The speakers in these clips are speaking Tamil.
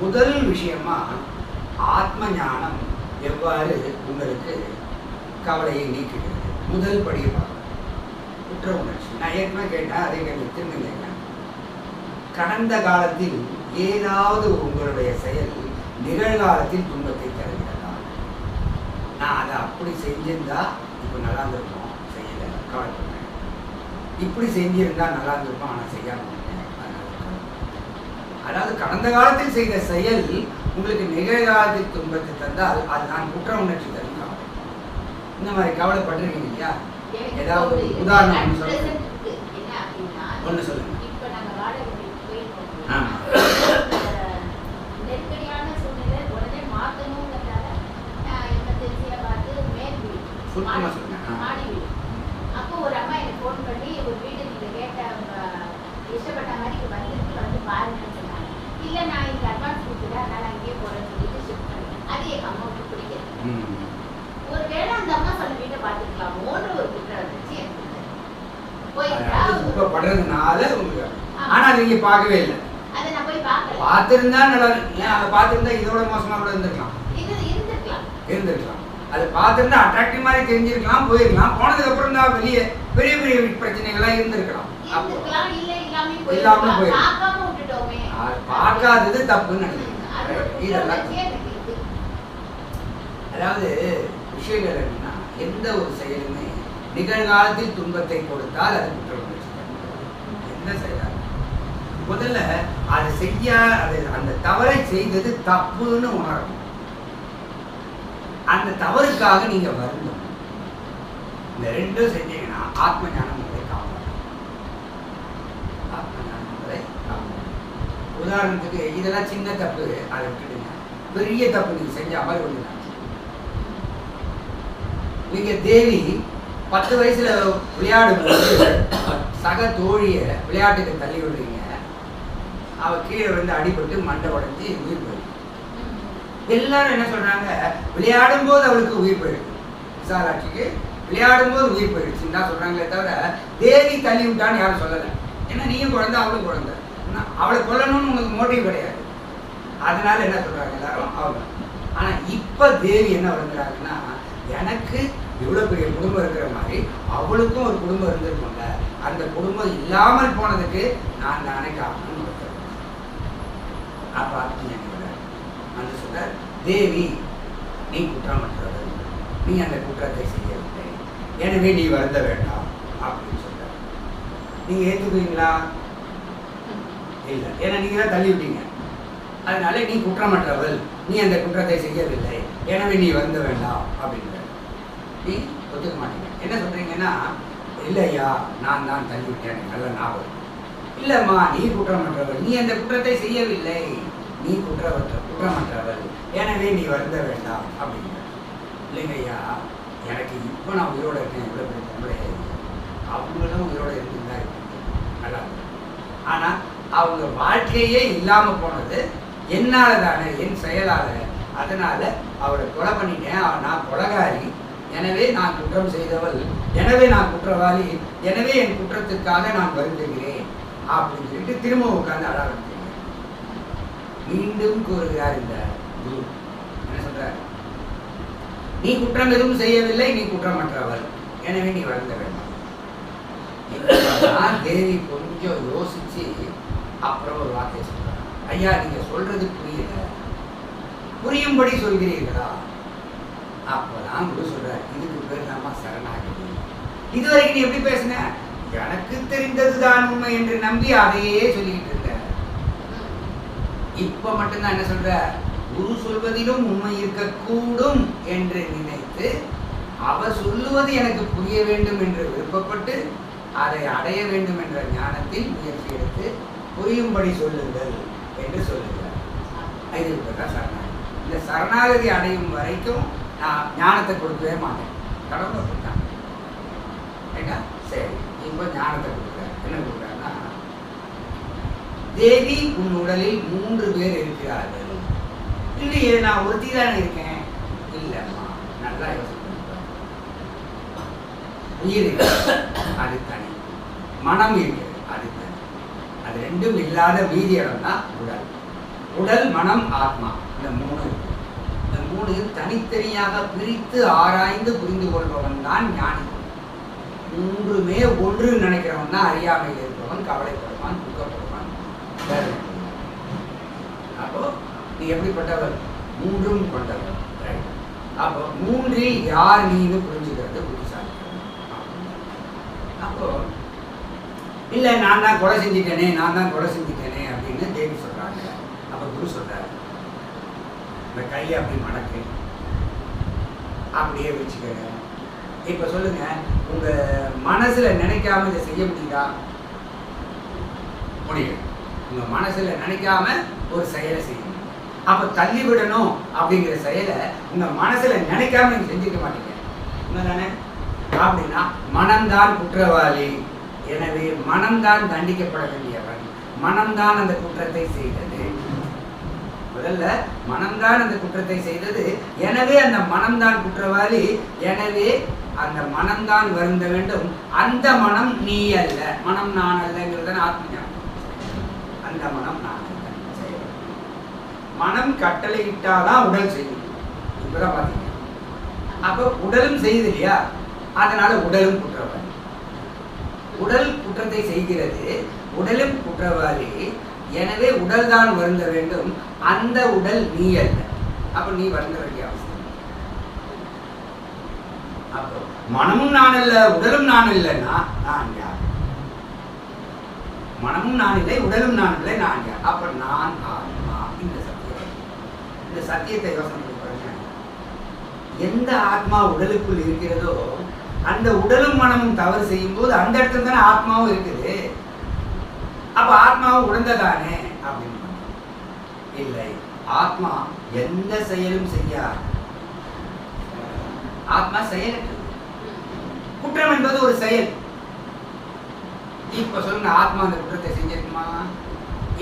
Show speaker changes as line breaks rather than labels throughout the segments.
முதல் விஷயமா ஆத்ம ஞானம் எவ்வாறு உங்களுக்கு கவலையை நீக்குகிறது? முதல் படியை பார்க்கணும் குற்ற உணர்ச்சி. நான் ஏற்கனவே கேட்டேன் அதை கேள்வி திரும்ப கேட்டேன் கடந்த காலத்தில் ஏதாவது உங்களுடைய செயல் நிகழ்காலத்தில் துன்பத்தை தருகிறதா? நான் அதை அப்படி செஞ்சிருந்தா இப்போ நல்லா இருந்திருக்கும் செய்யலை கவலைப்படுறேன் இப்படி செஞ்சிருந்தா நல்லா இருந்திருக்கும் ஆனால் செய்யாமல் அதாவது கடந்த காலத்தில் செய்த செயல் உங்களுக்கு நிகழ்காலத்தில் துன்பத்தை தந்தால் அது நான் குற்ற உணர்ச்சி தரும் கவலை இந்த மாதிரி கவலைப்பட்டிருக்கீங்க இல்லையா? ஏதாவது உதாரணம் சொல்லுங்க. ஒண்ணு சொல்லுங்க.
வீட்டுக்கு மாடி-
சொல்லுங்க.
அப்போ ஒரு அம்மா எனக்கு ஃபோன் பண்ணி ஒரு வீடு நீங்க கேட்ட இஷ்டப்பட்ட மாதிரி வந்து பாருங்கன்னு சொன்னாங்க. இல்ல நான் இங்க அட்வான்ஸ் கொடுத்துட்டேன் அதனால அங்கேயே போறேன்னு சொல்லிட்டு ஷிஃப்ட் பண்ணேன் அது எங்க அம்மாவுக்கு பிடிக்கல.
ம்.
ஒருவேளை அந்த அம்மா சொன்ன வீட்டை பார்த்துக்கலாமோன்ற ஒரு குற்றம் இருந்துச்சு எனக்கு. போயிருந்தா
அதாவது துக்கப்படுறதுனால உங்களுக்கு. ஆனா அதை நீங்க பார்க்கவே இல்லை. பார்த்திருந்தா நல்லா. ஏன் அதை பார்த்திருந்தா இதோட மோசமா கூட இருந்திருக்கலாம்.
இருந்திருக்கலாம்.
அது பார்த்திருந்தா அட்ராக்டிவ் மாதிரி தெரிஞ்சிருக்கலாம் போயிருக்கலாம். போனதுக்கு அப்புறம் தான் வெளியே பெரிய பெரிய பிரச்சனைகள்லாம் இருந்திருக்கலாம். அப்போ
இல்லாம
அது பார்க்காதது தப்புன்னு நினைக்கிறேன். இதெல்லாம். அதாவது விஷயங்கள் என்னன்னா எந்த ஒரு செயலுமே நிகழ்காலத்தில் துன்பத்தை கொடுத்தால் அது குற்ற உணர்ச்சி தரும். என்ன செயலாக முதல்ல அதை செய்ய அது அந்த தவறை செய்தது தப்புன்னு உணரணும். அந்த தவறுக்காக நீங்க வருந்தணும். இந்த ரெண்டும் செஞ்சீங்கன்னா ஆத்ம ஞானம் உங்களை காப்பாற்றும் ஆத்ம ஞானம் உங்களை காப்பாற்றும் உதாரணத்துக்கு இதெல்லாம் சின்ன தப்பு அதை விட்டுடுங்க. பெரிய தப்பு நீங்க செஞ்ச மாதிரி ஒன்று நீங்க தேவி பத்து வயசுல விளையாடும்போது சக தோழிய விளையாட்டுக்கு தள்ளி விடுறீங்க. அவ கீழே வந்து அடிபட்டு மண்டை உடஞ்சி உயிர் போயிடுது எல்லாரும் என்ன சொல்றாங்க? விளையாடும் போது அவளுக்கு உயிர் போயிடுது. விசாலாட்சிக்கு விளையாடும் போது உயிர் போயிடுச்சுன்னு தான் சொல்றாங்களே தவிர தேவி தள்ளி விட்டான்னு யாரும் சொல்லலை. ஏன்னா நீயும் குழந்தை அவளும் குழந்தை. அவளை கொல்லணும்னு உங்களுக்கு மோட்டிவ் கிடையாது. அதனால என்ன சொல்றாங்க எல்லாரும்? அவங்க ஆனா இப்ப தேவி என்ன வளர்ந்துறாங்கன்னா எனக்கு இவ்வளவு பெரிய குடும்பம் இருக்கிற மாதிரி அவளுக்கும் ஒரு குடும்பம் இருந்திருக்கும்ல அந்த குடும்பம் இல்லாமல் போனதுக்கு நான் தானே காரணம் அப்ப அர்ஜுனன் சொல்றார். அந்த சொல்றார் தேவி நீ குற்றமற்றவள் நீ அந்த குற்றத்தை செய்யவில்லை. எனவே நீ வருந்த வேண்டாம். அப்படின்னு சொல்ற. நீங்க ஏத்துக்குவீங்களா? இல்லை. ஏன்னா நீங்கள் தான் தள்ளி விட்டீங்க. அதனால நீ குற்றமற்றவள். நீ அந்த குற்றத்தை செய்யவில்லை. எனவே நீ வருந்த வேண்டாம் அப்படின்ற நீ ஒத்துக்க மாட்டீங்க. என்ன சொல்கிறீங்கன்னா இல்லையா நான் தான் தள்ளி விட்டேன் நல்ல ஞாபகம். இல்லைம்மா நீ குற்றமற்றவள். நீ அந்த குற்றத்தை செய்யவில்லை. நீ குற்றமற்ற குற்றமற்றவள். எனவே நீ வருந்த வேண்டாம் அப்படின்ற இல்லைங்கய்யா எனக்கு இப்போ நான் உயிரோட இருக்கேன். இவ்வளோ பெரிய தமிழை அவங்களும் உயிரோட இருக்குன்னு தான் இருக்கு. நல்லா அவங்க வாழ்க்கையே இல்லாம போனது என்னால் தானே என் செயலால். அதனால அவரை கொலை பண்ணிட்டேன். நான் கொலகாரி. எனவே நான் குற்றம் செய்தவள். எனவே நான் குற்றவாளி. எனவே என் குற்றத்திற்காக நான் வருந்துகிறேன். அப்படின்னு சொல்லிட்டு திரும்ப உட்கார்ந்து அழ மீண்டும் கூறுகிறார் இந்த குரு. என்ன சொல்றார்? நீ குற்றம் எதுவும் செய்யவில்லை நீ குற்றமற்றவள். எனவே நீ வளர்ந்த வேண்டாம். தேவி கொஞ்சம் யோசிச்சு அப்புறம் ஒரு வார்த்தை சொல்றாங்க ஐயா நீங்க சொல்றது புரியல புரியும்படி சொல்கிறீர்களா? அப்பதான் குரு சொல்கிறார் இதுக்கு பேர் நாம சரணாகதி? இதுவரைக்கும் நீ எப்படி பேசுன? எனக்கு தெரிந்ததுதான் உண்மை என்று நம்பி அதையே சொல்லிக்கிட்டு இருந்த. இப்ப மட்டும்தான் என்ன சொல்ற? குரு சொல்வதிலும் உண்மை இருக்கக்கூடும் என்று நினைத்து அவர் சொல்லுவது எனக்கு புரிய வேண்டும் என்று விருப்பப்பட்டு அதை அடைய வேண்டும் என்ற ஞானத்தில் முயற்சி எடுத்து புரியும்படி சொல்லுங்கள் என்று சொல்லுகிறார். இதுக்கு பேர் சரணாகதி. இந்த சரணாகதி அடையும் வரைக்கும் நான் ஞானத்தை கொடுக்கவே மாட்டேன். கடவுளை கொடுத்தாங்க ஏங்க சரி இப்போ ஞானத்தை கொடுக்குறாரு என்ன கொடுக்குறாருன்னா தேவி உன் உடலில் மூன்று பேர் இருக்கிறார்கள். இல்லையே நான் ஒருத்தி தானே இருக்கேன்? இல்லைம்மா நல்லா யோசனை உயிர் இருக்கு அது தனி. மனம் இருக்கிறது அது அது ரெண்டும் இல்லாத மீதி இடம் தான் உடல். உடல் மனம் ஆத்மா. இந்த மூணு. இந்த மூணு தனித்தனியாக பிரித்து ஆராய்ந்து புரிந்து கொள்பவன் தான் ஞானி. மூன்றுமே ஒன்று நினைக்கிறவன் தான் அறியாமையில் இருப்பவன் கவலைப்படுவான் துக்கப்படுவான். அப்போ நீ எப்படிப்பட்டவர் மூன்றும் கொண்டவர் அப்போ மூன்றில் யார் நீன்னு புரிஞ்சுக்கிறது புத்திசாலித்தனம். அப்போ இல்லை நான் தான் கொலை செஞ்சிட்டேனே நான் தான் கொலை செஞ்சிட்டேனே அப்படின்னு தேவி சொல்றாங்க. அப்போ குரு சொல்றாரு இந்த கையை அப்படி மடக்கு. அப்படியே வச்சுக்கிறேன் இப்போ சொல்லுங்க உங்க மனசுல நினைக்காம இதை செய்ய முடியுதா? முடியும் உங்க மனசுல நினைக்காம ஒரு செயலை செய்யணும் அப்ப தள்ளி விடணும் அப்படிங்கிற செயலை உங்க மனசுல நினைக்காம நீங்கள் செஞ்சுக்க மாட்டீங்க. உண்மைதானே? அப்படின்னா மனம்தான் குற்றவாளி. எனவே மனம்தான் தண்டிக்கப்பட வேண்டியவன். மனம்தான் அந்த குற்றத்தை செய்தது. முதல்ல மனம்தான் அந்த குற்றத்தை செய்தது. எனவே அந்த மனம்தான் குற்றவாளி. எனவே அந்த மனம்தான் வருந்த வேண்டும். அந்த மனம் நீ அல்ல. மனம் நான் அல்லங்கிறது ஆத்ம அந்த மனம் நான் மனம் கட்டளை இட்டாதான் உடல் செய்யும். இப்பதான் பாத்தீங்க அப்போ உடலும் செய்யுது இல்லையா? அதனால உடலும் குற்றவாளி. உடல் குற்றத்தை செய்கிறது உடலும் குற்றவாளி. எனவே உடல் தான் வருந்த வேண்டும். அந்த உடல் நீ அல்ல. அப்ப நீ வருந்த வேண்டிய அவசியம் அப்போ மனமும் நான் அல்ல உடலும் நான் இல்லைன்னா நான் யார்? மனமும் நான் இல்லை உடலும் நான் இல்லை நான் யார்? அப்ப நான் ஆத்மா. இந்த சத்தியம். இந்த சத்தியத்தை யோசனை எந்த ஆத்மா உடலுக்குள் இருக்கிறதோ அந்த உடலும் மனமும் தவறு செய்யும் போது அந்த இடத்துல தானே ஆத்மாவும் இருக்குது. அப்ப ஆத்மாவும் உடந்ததானே அப்படின்னு இல்லை. ஆத்மா எந்த செயலும் செய்யாது. ஆத்மா செயலற்றது. குற்றம் என்பது ஒரு செயல். இப்ப சொல்லுங்க ஆத்மா அந்த குற்றத்தை செஞ்சிருக்குமா?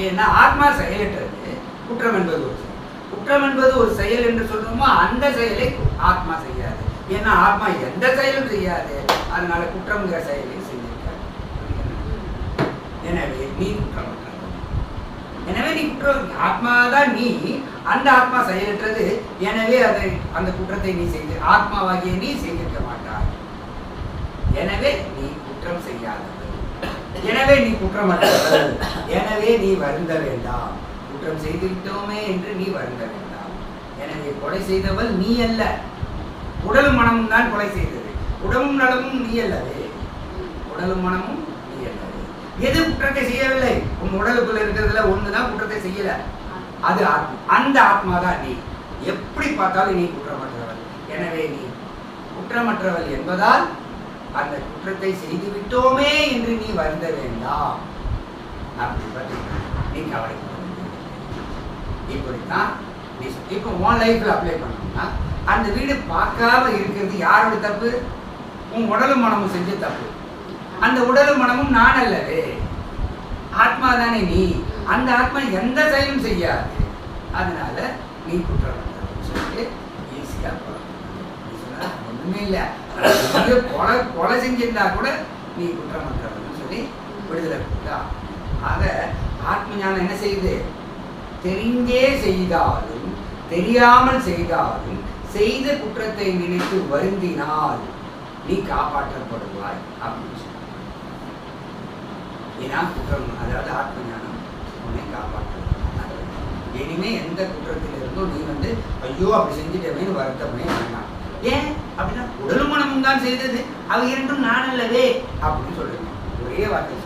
ஏன்னா ஆத்மா செயலற்றது குற்றம் என்பது ஒரு செயல். குற்றம் என்பது ஒரு செயல் என்று சொல்றோமோ அந்த செயலை ஆத்மா செய்யாது. ஏன்னா ஆத்மா எந்த செயலும் செய்யாது. அதனால குற்றம்ங்கிற செயலையும் செஞ்சிருக்காரு எனவே நீ குற்றம் எனவே நீ குற்றம் ஆத்மாதான் நீ. அந்த ஆத்மா செயலற்றது. எனவே அதை அந்த குற்றத்தை நீ செய்து ஆத்மாவாகிய நீ செய்திருக்க மாட்டாய். எனவே நீ குற்றம் செய்யாதது எனவே நீ குற்றம் எனவே நீ வருந்த வேண்டாம். குற்றம் செய்து விட்டோமே என்று நீ வருந்த வேண்டாம். எனவே கொலை செய்தவள் நீ அல்ல. உடலும் மனமும் தான் கொலை செய்தது. உடலும் நலமும் நீ அல்லது. உடலும் மனமும் நீ அல்லது. எது குற்றத்தை செய்யவில்லை? உன் உடலுக்குள்ள இருக்கிறதுல ஒண்ணுதான் குற்றத்தை செய்யல. அது ஆத்மா. அந்த ஆத்மா தான் நீ. எப்படி பார்த்தாலும் நீ குற்றமற்றவள். எனவே நீ குற்றமற்றவள் என்பதால் அந்த குற்றத்தை செய்து விட்டோமே என்று நீ வருந்த வேண்டாம். அப்படி பற்றி நீ கவலை இப்படித்தான் நீ இப்போ உன் லைஃப்ல அப்ளை பண்ணணும்னா அந்த வீடு பார்க்காம இருக்கிறது யாரோட தப்பு? உன் உடலும் மனமும் செஞ்ச தப்பு. அந்த உடலும் மனமும் நான் அல்லவே ஆத்மா தானே நீ. அந்த ஆத்மா எந்த செயலும் செய்யாது. அதனால நீ குற்றம் சொல்லிட்டு ஈஸியா ஒண்ணுமே இல்லை. கொலை கொலை செஞ்சிருந்தா கூட நீ குற்றமற்றவன் சொல்லி விடுதலை கொடுத்தா ஆக ஆத்ம ஞானம் என்ன செய்யுது? தெரிந்தே செய்தாலும் தெரியாமல் செய்தாலும் செய்த குற்றத்தை நினைத்து வருந்தினால் நீ காப்பாற்றப்படுவாய் அப்படின்னு ஏன்னா குற்றம் அதாவது ஆத்ம ஞானம் உன்னை காப்பாற்றும். இனிமே எந்த குற்றத்திலிருந்தும் நீ வந்து ஐயோ அப்படி செஞ்சிட்டமேன்னு வருத்தமே வேண்டாம். ஏன்? அப்படின்னா உடலும் மனமும் தான் செய்தது. அவை இரண்டும் நான் அல்லவே அப்படின்னு சொல்லுங்க ஒரே வார்த்தை